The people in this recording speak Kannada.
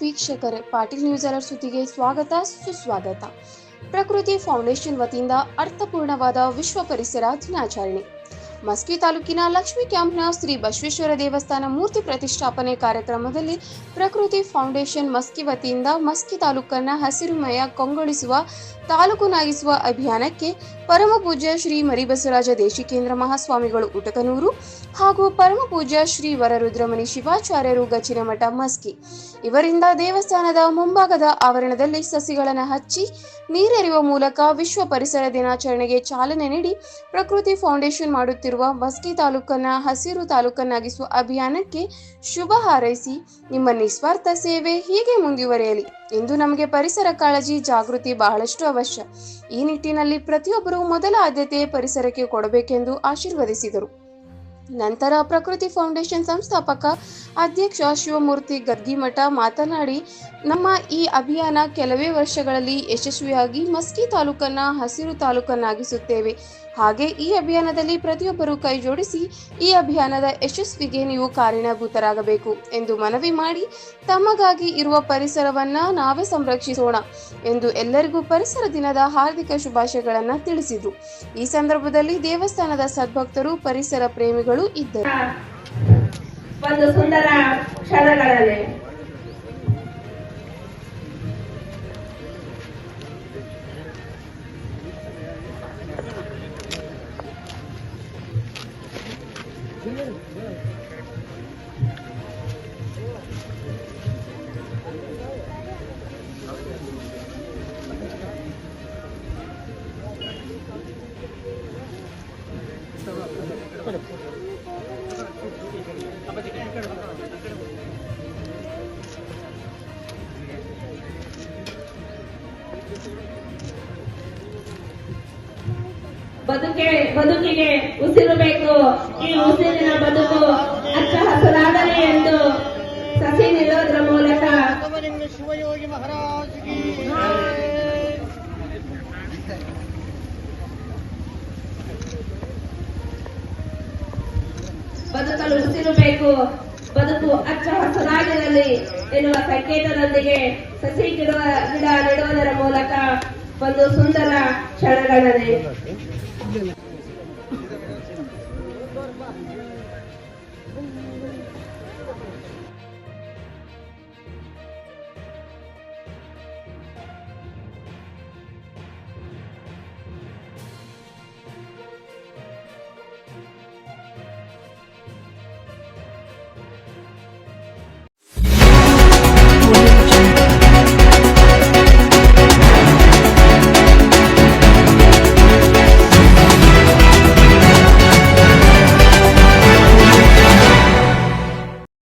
ವೀಕ್ಷಕರೇ ಪಾಟೀಲ್ ನ್ಯೂಸ್ ಅಲರ್ ಸುದ್ದಿಗೆ ಸ್ವಾಗತ ಸುಸ್ವಾಗತ. ಪ್ರಕೃತಿ ಫೌಂಡೇಶನ್ ವತಿಯಿಂದ ಅರ್ಥಪೂರ್ಣವಾದ ವಿಶ್ವ ಪರಿಸರ ದಿನಾಚರಣೆ. ಮಸ್ಕಿ ತಾಲೂಕಿನ ಲಕ್ಷ್ಮೀ ಕ್ಯಾಂಪ್ನ ಶ್ರೀ ಬಸವೇಶ್ವರ ದೇವಸ್ಥಾನ ಮೂರ್ತಿ ಪ್ರತಿಷ್ಠಾಪನೆ ಕಾರ್ಯಕ್ರಮದಲ್ಲಿ ಪ್ರಕೃತಿ ಫೌಂಡೇಶನ್ ಮಸ್ಕಿ ವತಿಯಿಂದ ಮಸ್ಕಿ ತಾಲೂಕನ್ನ ಹಸಿರುಮಯ ಕೊಂಗೊಳಿಸುವ ತಾಲೂಕುನಾಗಿಸುವ ಅಭಿಯಾನಕ್ಕೆ ಪರಮ ಪೂಜ್ಯ ಶ್ರೀ ಮರಿಬಸವರಾಜ ದೇಶಿಕೇಂದ್ರ ಮಹಾಸ್ವಾಮಿಗಳು ಉಟಕನೂರು ಹಾಗೂ ಪರಮ ಪೂಜ್ಯ ಶ್ರೀ ವರರುದ್ರಮಣಿ ಶಿವಾಚಾರ್ಯರು ಗಚಿನಮಠ ಮಸ್ಕಿ. ಇವರಿಂದ ದೇವಸ್ಥಾನದ ಮುಂಭಾಗದ ಆವರಣದಲ್ಲಿ ಸಸಿಗಳನ್ನು ಹಚ್ಚಿ ನೀರೆರೆಯುವ ಮೂಲಕ ವಿಶ್ವ ಪರಿಸರ ದಿನಾಚರಣೆಗೆ ಚಾಲನೆ ನೀಡಿ ಪ್ರಕೃತಿ ಫೌಂಡೇಶನ್ ಮಾಡುತ್ತಿರುವ ಮಸ್ಕಿ ತಾಲೂಕನ್ನ ಹಸಿರು ತಾಲೂಕನ್ನಾಗಿಸುವ ಅಭಿಯಾನಕ್ಕೆ ಶುಭ ಹಾರೈಸಿ ನಿಮ್ಮ ನಿಸ್ವಾರ್ಥ ಸೇವೆ ಹೀಗೆ ಮುಂದುವರೆಯಲಿ ಇಂದು ನಮಗೆ ಪರಿಸರ ಕಾಳಜಿ ಜಾಗೃತಿ ಬಹಳಷ್ಟು ಅವಶ್ಯ. ಈ ನಿಟ್ಟಿನಲ್ಲಿ ಪ್ರತಿಯೊಬ್ಬರೂ ಮೊದಲ ಆದ್ಯತೆ ಪರಿಸರಕ್ಕೆ ಕೊಡಬೇಕೆಂದು ಆಶೀರ್ವದಿಸಿದರು. ನಂತರ ಪ್ರಕೃತಿ ಫೌಂಡೇಶನ್ ಸಂಸ್ಥಾಪಕ ಅಧ್ಯಕ್ಷ ಶಿವಮೂರ್ತಿ ಗದ್ಗಿಮಠ ಮಾತನಾಡಿ, ನಮ್ಮ ಈ ಅಭಿಯಾನ ಕೆಲವೇ ವರ್ಷಗಳಲ್ಲಿ ಯಶಸ್ವಿಯಾಗಿ ಮಸ್ಕಿ ತಾಲೂಕನ್ನ ಹಸಿರು ತಾಲೂಕನ್ನಾಗಿಸುತ್ತೇವೆ. ಹಾಗೆ ಈ ಅಭಿಯಾನದಲ್ಲಿ ಪ್ರತಿಯೊಬ್ಬರು ಕೈ ಜೋಡಿಸಿ ಈ ಅಭಿಯಾನದ ಯಶಸ್ವಿಗೆ ನೀವು ಕಾರಣಭೂತರಾಗಬೇಕು ಎಂದು ಮನವಿ ಮಾಡಿ ತಮಗಾಗಿ ಇರುವ ಪರಿಸರವನ್ನ ನಾವೇ ಸಂರಕ್ಷಿಸೋಣ ಎಂದು ಎಲ್ಲರಿಗೂ ಪರಿಸರ ದಿನದ ಹಾರ್ದಿಕ ಶುಭಾಶಯಗಳನ್ನು ತಿಳಿಸಿದರು. ಈ ಸಂದರ್ಭದಲ್ಲಿ ದೇವಸ್ಥಾನದ ಸದ್ಭಕ್ತರು, ಪರಿಸರ ಪ್ರೇಮಿಗಳು ಇದ್ದರು. ಒಂದು ಸುಂದರ ಕ್ಷಣಗಳಲ್ಲಿ ಬದುಕೆ, ಬದುಕಿಗೆ ಉಸಿರು ಬೇಕು. ಈ ಉಸಿರಿನ ಬದುಕು ಅಚ್ಚ ಹಸಿರಾಗಲಿ ಎಂದು ಸಸಿ ನಿಲ್ಲೋದ್ರ ಮೂಲಕ. ಶಿವಯೋಗಿ ಬದುಕಲು ಉಸಿರು ಬೇಕು. ಬದುಕು ಅಚ್ಚ ಹಸಿರಾಗಿರಲಿ ಎನ್ನುವ ಸಂಕೇತದೊಂದಿಗೆ ಸಸಿ ಗಿಡ ಗಿಡ ನೆಡುವುದರ ಮೂಲಕ ಒಂದು ಸುಂದರ ಕ್ಷಣಗಳಲ್ಲಿ